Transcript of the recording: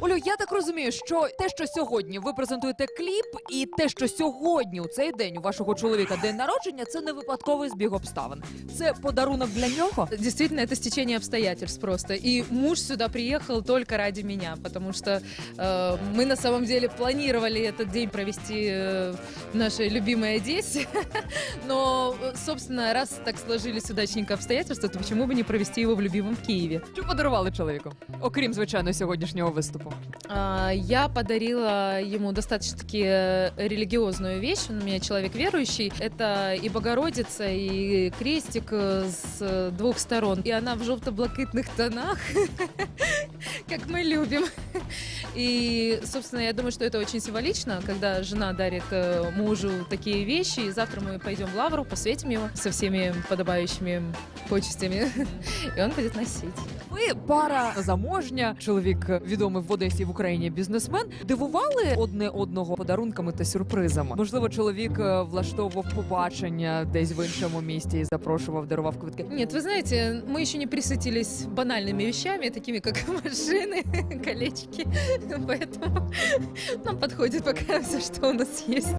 Олю, я так розумію, що те, що сьогодні ви презентуєте кліп, і те, що сьогодні у цей день у вашого чоловіка день народження, це не випадковий збіг обставин. Це подарунок для нього. Действительно, это стечение обстоятельств просто. И муж сюда приехал только ради меня, потому что э, мы на самом деле планировали этот день провести э, в нашей любимой Одессе. Но, э, собственно, раз так сложились удачненько обстоятельства, то почему бы не провести его в любимом Киеве? Що подарували чоловіку? Окрім звичайно сьогоднішнього виступу. А, Я подарила ему достаточно-таки э, религиозную вещь. Он у меня человек верующий. Это и Богородица, и крестик э, с э, двух сторон. И она в желто-блакитных тонах, как мы любим. И, собственно, я думаю, что это очень символично, когда жена дарит э, мужу такие вещи. И завтра мы пойдем в Лавру, посвятим его со всеми подобающими почестями. И он будет носить. Ви пара заможня, чоловік відомий в Одесі і в Україні бізнесмен. Дивували одне одного подарунками та сюрпризами. Можливо, чоловік е, влаштовував побачення десь в іншому місті і запрошував, дарував квитки. Нет, вы знаете, мы еще не присытились банальными вещами, такими как машины, колечки. Поэтому нам подходит пока все, что у нас есть.